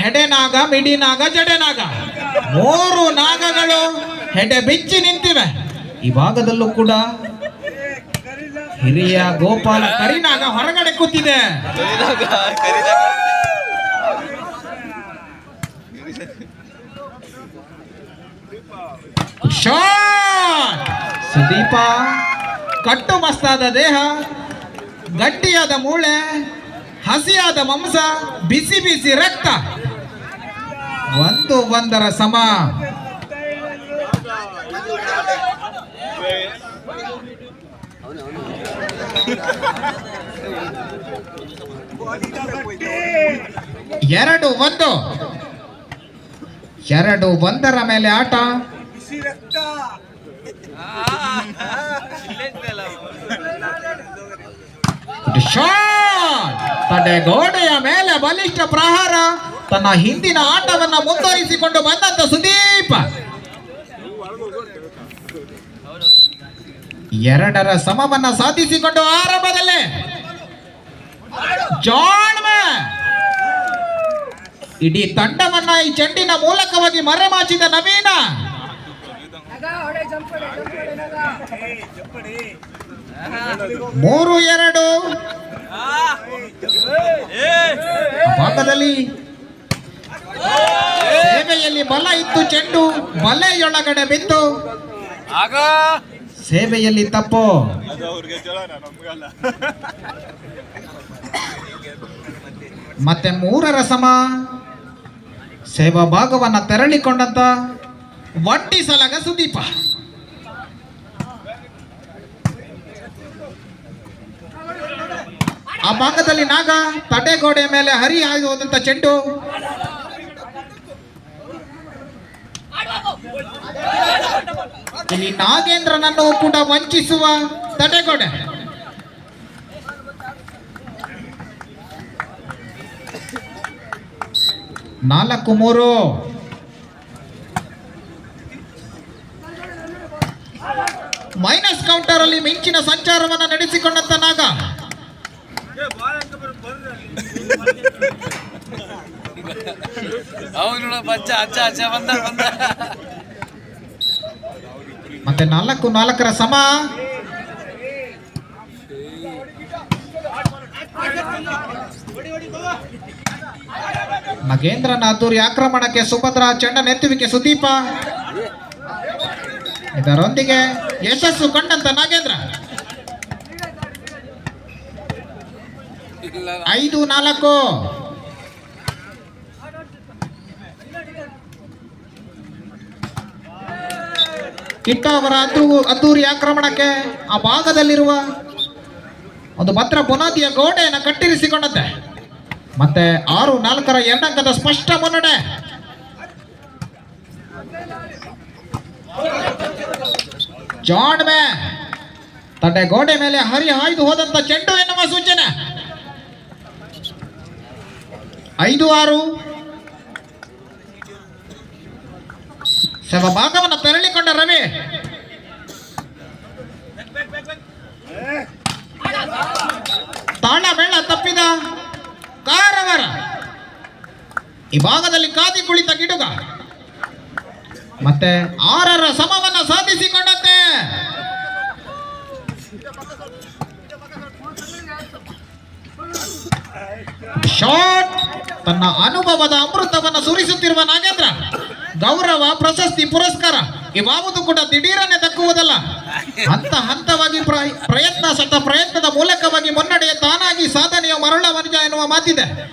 ಹೆಡೆನಾಗ ಜಡೆ ನಾಗ ಮೂರು ನಾಗಗಳು ಹೆಡೆ ಬಿಚ್ಚಿ ನಿಂತಿವೆ. ಈ ಭಾಗದಲ್ಲೂ ಕೂಡ ಹಿರಿಯ ಗೋಪಾಲ ಕರಿನಾಗ ಹೊರಗಡೆ ಕೂತಿದೆ. ಸುದೀಪ, ಕಟ್ಟು ಮಸ್ತಾದ ದೇಹ, ಗಟ್ಟಿಯಾದ ಮೂಳೆ, ಹಸಿಯಾದ ಮಾಂಸ, ಬಿಸಿ ಬಿಸಿ ರಕ್ತ. ಒಂದು ಒಂದರ ಸಮ. ಎರಡು ಒಂದು. ಎರಡು ಒಂದರ ಮೇಲೆ ಆಟ. ಶಾಟ್ ತಡೆ ಗೋಡೆಯ ಮೇಲೆ ಬಲಿಷ್ಠ ಪ್ರಹಾರ, ತನ್ನ ಹಿಂದಿನ ಆಟವನ್ನ ಮುಂದುವರಿಸಿಕೊಂಡು ಬಂದಂತ ಸುದೀಪ. ಎರಡರ ಸಮವನ್ನ ಸಾಧಿಸಿಕೊಂಡು ಆರಂಭದಲ್ಲೇ ಇಡೀ ತಂಡವನ್ನ ಈ ಚೆಂಡಿನ ಮೂಲಕವಾಗಿ ಮರೆಮಾಚಿದ ನವೀನ. ಮೂರು ಎರಡು. ಭಾಗದಲ್ಲಿ ಸೇವೆಯಲ್ಲಿ ಬಲ ಇತ್ತು ಚೆಂಡು ಬಲೆಯೊಳಗಡೆ ಬಿತ್ತು ಆಗ ಸೇವೆಯಲ್ಲಿ ತಪ್ಪು. ಅದು ಅವ್ರಿಗೆ ಚಲೋನ ನಮ್ಗಲ್ಲ ಮತ್ತೆ ಮೂರರ ಸಮ. ಸೇವಾ ಭಾಗವನ್ನ ತೆರಳಿಕೊಂಡಂತ ವಟ್ಟಿ ಸಲಗ ಸುದೀಪ. ಆ ಭಾಗದಲ್ಲಿ ನಾಗ ತಡೆಗೋಡೆ ಮೇಲೆ ಹರಿ ಆಗಿ ಹೋದಂತ ಚೆಂಡು. ಇಲ್ಲಿ ನಾಗೇಂದ್ರನನ್ನು ಕೂಡ ವಂಚಿಸುವ ತಡೆಗೋಡೆ ನಾಲ್ಕು ಮೂರು. ಮೈನಸ್ ಕೌಂಟರ್ ಅಲ್ಲಿ ಮಿಂಚಿನ ಸಂಚಾರವನ್ನು ನಡೆಸಿಕೊಂಡಂತ ನಾಗ. ಬಂದ ಮತ್ತೆ ನಾಲ್ಕು, ನಾಲ್ಕರ ಸಮ. ನಗೇಂದ್ರನ ಅದ್ದೂರಿ ಆಕ್ರಮಣಕ್ಕೆ ಸುಭದ್ರ ಚೆಂಡನೆತ್ತುವಿಕೆ ಸುದೀಪ. ಇದರೊಂದಿಗೆ ಯಶಸ್ಸು ಕಂಡಂತ ನಾಗೇಂದ್ರ ಇಲ್ಲ ಐದು, ನಾಲ್ಕು. ಕಿಟ್ಟ ಅವರ ಅದ್ದು ಅದ್ದೂರಿ ಆಕ್ರಮಣಕ್ಕೆ ಆ ಭಾಗದಲ್ಲಿರುವ ಒಂದು ಭದ್ರ ಬುನಾದಿಯ ಗೋಡೆಯನ್ನು ಕಟ್ಟಿರಿಸಿಕೊಂಡಂತೆ. ಮತ್ತೆ ಆರು, ನಾಲ್ಕರ ಎರಡಂಕದ ಸ್ಪಷ್ಟ ಮುನ್ನಡೆ. ಜಾಣ್ಮೆ ತಡೆ ಗೋಡೆ ಮೇಲೆ ಹರಿ ಹಾಯ್ದು ಹೋದಂತ ಚೆಂಡು ಎನ್ನುವ ಸೂಚನೆ. ಐದು ಆರು. ಶವ ಭಾಗವನ್ನು ತೆರಳಿಕೊಂಡ ರವಿ. ತಾಣ ಬೆಳ್ಳ ತಪ್ಪಿದ. ಕಾರವರ. ಈ ಭಾಗದಲ್ಲಿ ಕಾದಿ ಕುಳಿತ ಗಿಡುಗ. ಮತ್ತೆ ಆರರ ಸಮವನ್ನ ಸಾಧಿಸಿಕೊಂಡಂತೆ. ಶಾಟ್ ತನ್ನ ಅನುಭವದ ಅಮೃತವನ್ನು ಸುರಿಸುತ್ತಿರುವ ನಾಗೇಂದ್ರ, ಗೌರವ, ಪ್ರಶಸ್ತಿ, ಪುರಸ್ಕಾರ, ಇವಾವುದು ಕೂಡ ದಿಢೀರನೆ ದಕ್ಕುವುದಲ್ಲ. ಹಂತ ಹಂತವಾಗಿ ಪ್ರ- ಪ್ರಯತ್ನ ಸತ ಪ್ರಯತ್ನದ ಮೂಲಕವಾಗಿ ಮುನ್ನಡೆಯ ತಾನಾಗಿ ಸಾಧನೆಯ ಮರಳ ವನಿಜ ಎನ್ನುವ ಮಾತಿದೆ.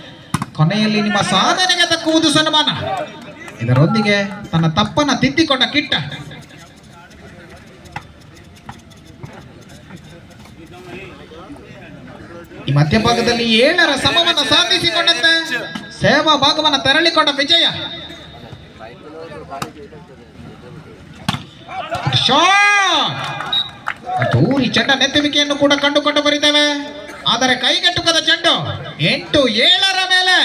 ಕೊನೆಯಲ್ಲಿ ನಿಮ್ಮ ಸಾಧನೆಗೆ ದಕ್ಕುವುದು ಸನ್ಮಾನ. ಇದರೊಂದಿಗೆ ತನ್ನ ತಪ್ಪನ್ನ ತಿದ್ದಿಕೊಂಡ ಕಿಟ್ಟ. ಈ ಮಧ್ಯಭಾಗದಲ್ಲಿ ಏಳರ ಸಮವನ್ನು ಸಾಧಿಸಿಕೊಂಡಂತೆ. ಸೇವಾ ಭಾಗವನ್ನು ತೆರಳಿಕೊಂಡ ವಿಜಯ. ದೂರಿ ಚೆಂಡ ನೆತ್ತುವಿಕೆಯನ್ನು ಕೂಡ ಕಂಡುಕೊಂಡು ಬರಿದ್ದೇವೆ ಆದರೆ ಕೈಗೆಟುಕದ ಚೆಂಡು ಎಂಟು ಏಳರ ಮೇಲೆ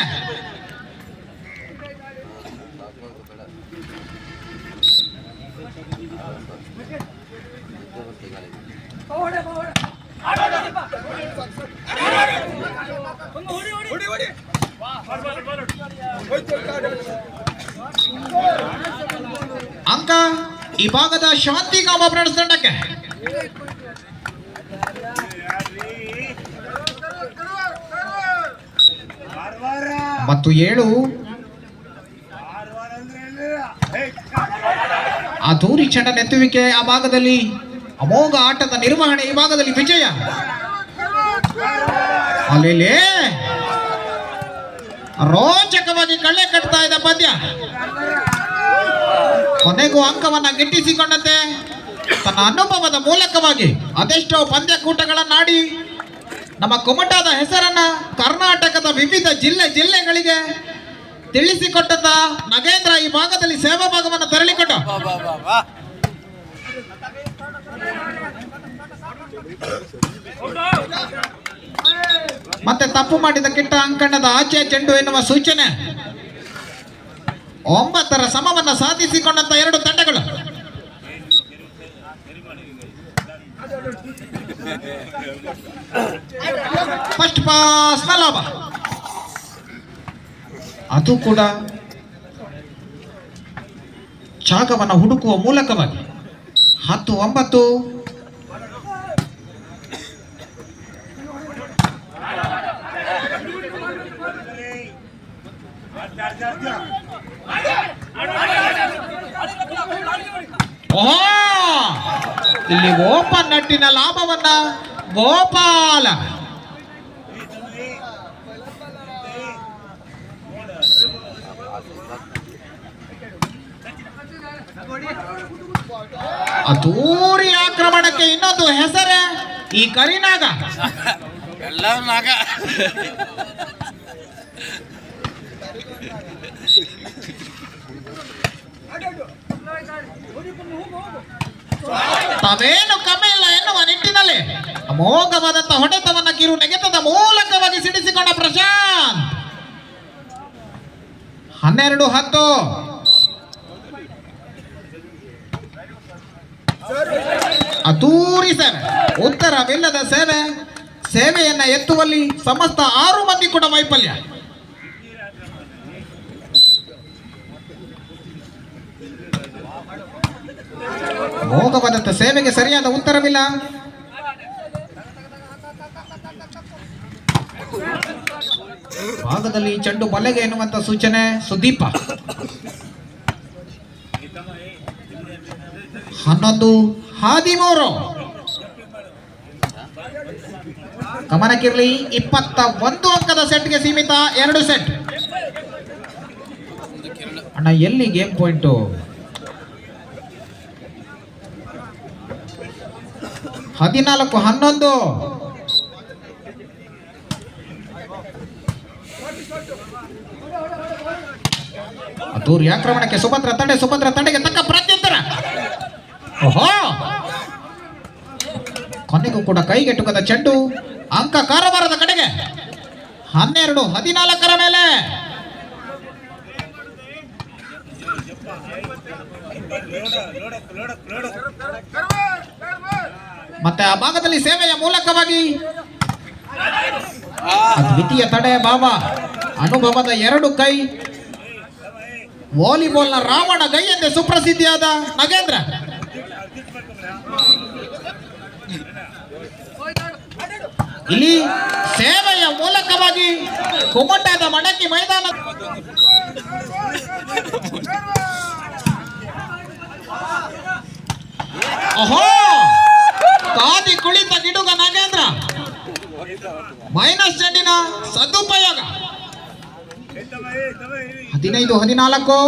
ಅಂಕ ಈ ಭಾಗದ ಶಾಂತಿ ಕಾಮ ತಂಡಕ್ಕೆ. ಮತ್ತು ಏಳು. ಆ ದೂರಿ ಚಂಡ ನೆತ್ತುವಿಕೆ ಆ ಭಾಗದಲ್ಲಿ. ಅಮೋಘ ಆಟದ ನಿರ್ವಹಣೆ ಈ ಭಾಗದಲ್ಲಿ ವಿಜಯ. ಅಲ್ಲೇ ರೋಚಕವಾಗಿ ಕಳ್ಳೆ ಕಟ್ತಾ ಇದೆ ಪದ್ಯ. ಕೊನೆಗೂ ಅಂಕವನ್ನ ಗಿಟ್ಟಿಸಿಕೊಂಡಂತೆ. ತನ್ನ ಅನುಭವದ ಮೂಲಕವಾಗಿ ಅದೆಷ್ಟೋ ಪಂದ್ಯಕೂಟಗಳನ್ನಾಡಿ ನಮ್ಮ ಕುಮಟಾದ ಹೆಸರನ್ನ ಕರ್ನಾಟಕದ ವಿವಿಧ ಜಿಲ್ಲೆ ಜಿಲ್ಲೆಗಳಿಗೆ ತಿಳಿಸಿಕೊಟ್ಟಂತ ನಗೇಂದ್ರ ಈ ಭಾಗದಲ್ಲಿ ಸೇವಾ ಭಾಗವನ್ನು ತೆರಳಿಕೊಟ್ಟ. ಮತ್ತೆ ತಪ್ಪು ಮಾಡಿದ ಕಿಟ್ಟ ಅಂಕಣದ ಆಚೆ ಚೆಂಡು ಎನ್ನುವ ಸೂಚನೆ. ಒಂಬತ್ತರ ಸಮವನ್ನು ಸಾಧಿಸಿಕೊಂಡಂತ ಎರಡು ತಂಡಗಳು. ಫಸ್ಟ್ ಪಾಸ್ ಲಾಭ ಅದು ಕೂಡ ಜಾಗವನ್ನು ಹುಡುಕುವ ಮೂಲಕವಾಗಿ. ಹತ್ತು ಒಂಬತ್ತು ಓಹೋ ಇಲ್ಲಿ ಓಪನ್ ನಟ್ಟಿನ ಲಾಭವನ್ನ ಗೋಪಾಲ. ಅದೂರಿ ಆಕ್ರಮಣಕ್ಕೆ ಇನ್ನೊಂದು ಹೆಸರೇ ಈ ಕರಿನಾಗ. ಎಲ್ಲರೂ ನಾಗ. ತಾವೇನು ಕಮ್ಮಿ ಇಲ್ಲ ಎನ್ನುವ ನಿಟ್ಟಿನಲ್ಲಿ ಅಮೋಘವಾದಂತ ಹೊಡೆತವನ್ನ ಕಿರು ನೆಗೆತದ ಮೂಲಕವಾಗಿ ಸಿಡಿಸಿಕೊಂಡ ಪ್ರಶಾಂತ್. ಹನ್ನೆರಡು ಹತ್ತು. ಅತೂರಿ ಸೇವೆ, ಉತ್ತರವಿಲ್ಲದ ಸೇವೆ, ಸೇವೆಯನ್ನ ಎತ್ತುವಲ್ಲಿ ಸಮಸ್ತ ಆರು ಮಂದಿ ಕೂಡ ವೈಫಲ್ಯ. ಮೋಘವಾದಂತ ಸೇವೆಗೆ ಸರಿಯಾದ ಉತ್ತರವಿಲ್ಲ. ಭಾಗದಲ್ಲಿ ಚೆಂಡು ಬಲೆಗೆ ಎನ್ನುವಂತ ಸೂಚನೆ ಸುದೀಪ. ಹನ್ನೊಂದು, ಹದಿಮೂರು. ಗಮನಕ್ಕಿರಲಿ, ಇಪ್ಪತ್ತ ಒಂದು ಅಂಕದ ಸೆಟ್ಗೆ ಸೀಮಿತ ಎರಡು ಸೆಟ್. ಅಣ್ಣ, ಎಲ್ಲಿ ಗೇಮ್ ಪಾಯಿಂಟು? ಹದಿನಾಲ್ಕು, ಹನ್ನೊಂದು. ದೂರಿ ಆಕ್ರಮಣಕ್ಕೆ ಸುಭದ್ರ ತಂಡೆ, ಸುಭದ್ರ ತಂಡೆಗೆ ತಕ್ಕ ಪ್ರತ್ಯುತ್ತರ. ಓಹೋ! ಕೊನೆಗೂ ಕೂಡ ಕೈಗೆಟುಕದ ಚೆಂಡು, ಅಂಕ ಕಾರವಾರದ ಕಡೆಗೆ. ಹನ್ನೆರಡು, ಹದಿನಾಲ್ಕರ ಮೇಲೆ. ಮತ್ತೆ ಆ ಭಾಗದಲ್ಲಿ ಸೇವೆಯ ಮೂಲಕವಾಗಿ ದ್ವಿತೀಯ ತಡೆ ಬಾಬಾ ಅನುಭವದ ಎರಡು ಕೈ, ವಾಲಿಬಾಲ್ನ ರಾವಣ ಗೈ ಎಂದೇ ಸುಪ್ರಸಿದ್ಧಿಯಾದ ನಗೇಂದ್ರ. ಇಲ್ಲಿ ಸೇವೆಯ ಮೂಲಕವಾಗಿ ಕುಮಟಾದ ಮಡಕಿ ಮೈದಾನ. ಓಹೋ! ಕಾದಿ ಕುಳಿತ ಗಿಡುಗ ನಾಗೇಂದ್ರ. ಮೈನಸ್ ಚೆಂಡಿನ ಸದುಪಯೋಗ. ಹದಿನೈದು, ಹದಿನಾಲ್ಕು.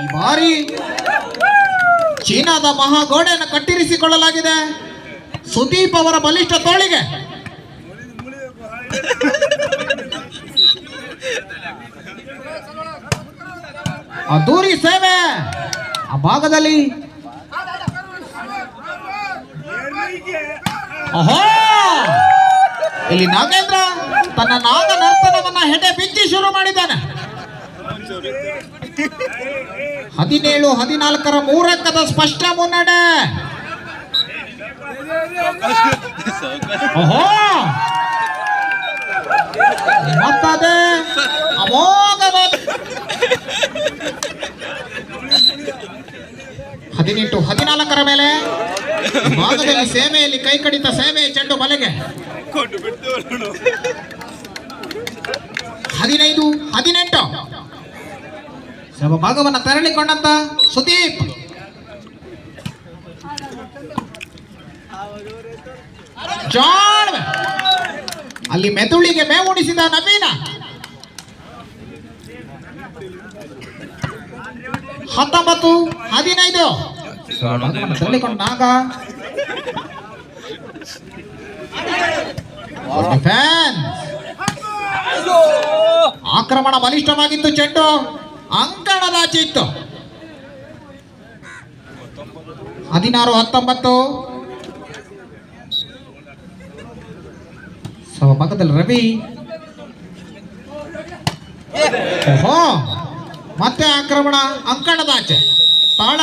ಈ ಬಾರಿ ಚೀನಾದ ಮಹಾಗೋಡೆಯನ್ನು ಕಟ್ಟಿರಿಸಿಕೊಳ್ಳಲಾಗಿದೆ. ಸುದೀಪ್ ಅವರ ಬಲಿಷ್ಠ ತೋಳಿಗೆ. ಅದ್ದೂರಿ ಸೇವೆ. ಆ ಭಾಗದಲ್ಲಿ ಇಲ್ಲಿ ನಾಗೇಂದ್ರ ತನ್ನ ನಾಗ ನರ್ತನವನ್ನ ಹೆಡೆ ಬಿಚ್ಚಿ ಶುರು ಮಾಡಿದ್ದಾನೆ. ಹದಿನೇಳು, ಹದಿನಾಲ್ಕರ ಮೂರಕ್ಕದ ಸ್ಪಷ್ಟ ಮುನ್ನಡೆ. ಓಹೋ! ಮತ್ತದೇ ಅಮೋಘವಾದ ಹದಿನೆಂಟು ಹದಿನಾಲ್ಕರ ಮೇಲೆ ಭಾಗದಲ್ಲಿ ಸೇಮೆಯಲ್ಲಿ ಕೈ ಕಡಿತ ಸೇವೆ ಚೆಂಡು ಬಲೆಗೆ. ಹದಿನೈದು, ಹದಿನೆಂಟು. ಸೇವ ಭಾಗವನ್ನ ತೆರಳಿಕೊಂಡಂತ ಸುದೀಪ್. ಅಲ್ಲಿ ಮೆದುಳಿಗೆ ಮೇವುಣಿಸಿದ ನವೀನ. ಹತ್ತೊಂಬತ್ತು ಹದಿನೈದು. ನಾಗ. ಆಕ್ರಮಣ ಬಲಿಷ್ಠವಾಗಿತ್ತು ಚೆಂಡು. ಅಂಕಣದಾಚೆ ಇತ್ತು ಹದಿನಾರು ಹತ್ತೊಂಬತ್ತು. ಸಮಭಾಗದಲ್ಲಿ ರವಿ. ಓಹೋ. ಮತ್ತೆ ಆಕ್ರಮಣ ಅಂಕಣದಾಚೆ ತಾಳ